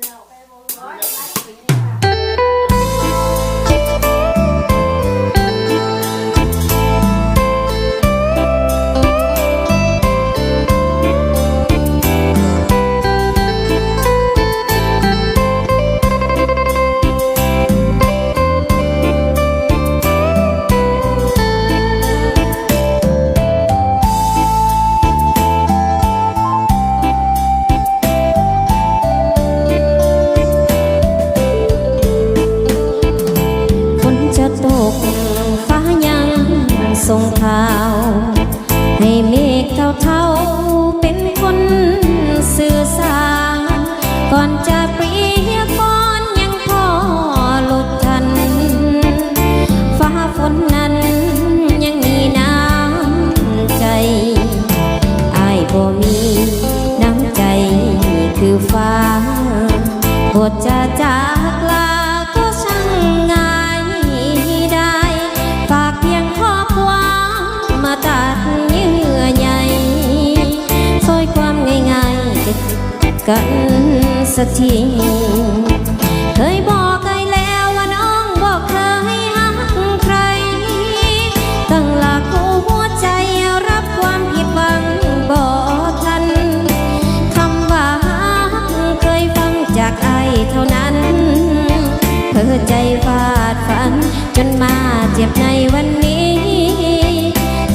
ฝ ส่งข่าว ให้เมฆเท่าๆเป็นคนสื่อสาร ก่อนจะเปรียบปอนยังพอหลุดทัน ฟ้าฝนนั้นยังมีน้ำใจอายบ่มีน้ำใจคือฟ้าบทจะจากลา สักทีเคยบอกเคยแล้วว่าน้องบอกเคยหักใคร ตั้งหลักหัวใจรับความผิดหวังบอกทันคำว่าหักเคยฟังจากไอเท่านั้นเพื่อใจฟาดฝันจนมาเจ็บในวันนี้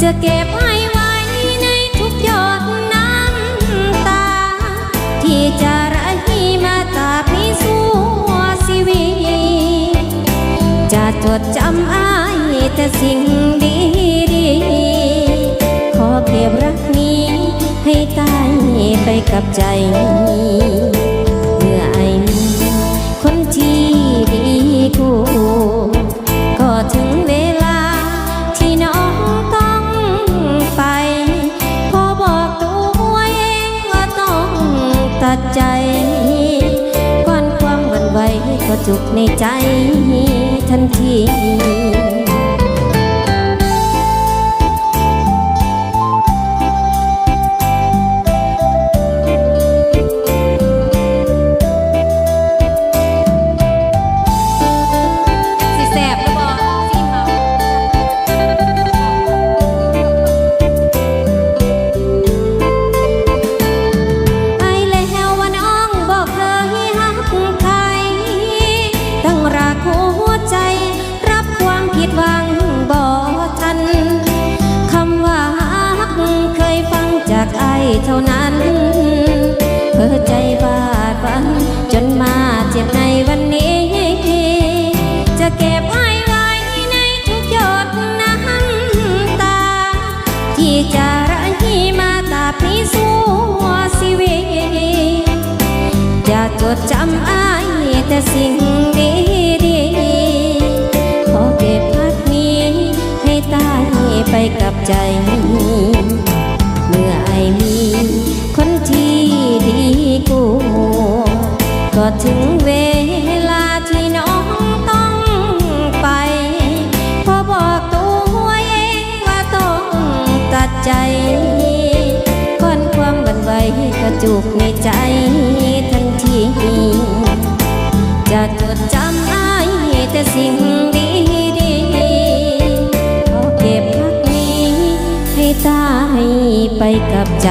จะเก็บไว้ จดจำอายแต่สิ่งดีดีๆขอเก็บรักนี้ให้ตายไปกับใจ ก็จุกในใจทันที เท่านั้น เพื่อใจบาดฝันจนมาเจ็บในวันนี้ จะเก็บไว้ไว้ในทุกหยดน้ำตา ที่จะระหีมาตาบนี้สู้ชีวิตจะจดจำอ้ายแต่สิ่งดีดีๆขอเก็บพักนี้ให้ตายไปกับใจ ก็ถึงเวลาที่น้องต้องไป พอบอกตัวเองว่าต้องตัดใจก่อนความบันไหวก็จุกในใจทันทีจะจดจำอ้ายแต่สิ่งดีดีขอเก็บพักนี้ให้ตายไปกับใจ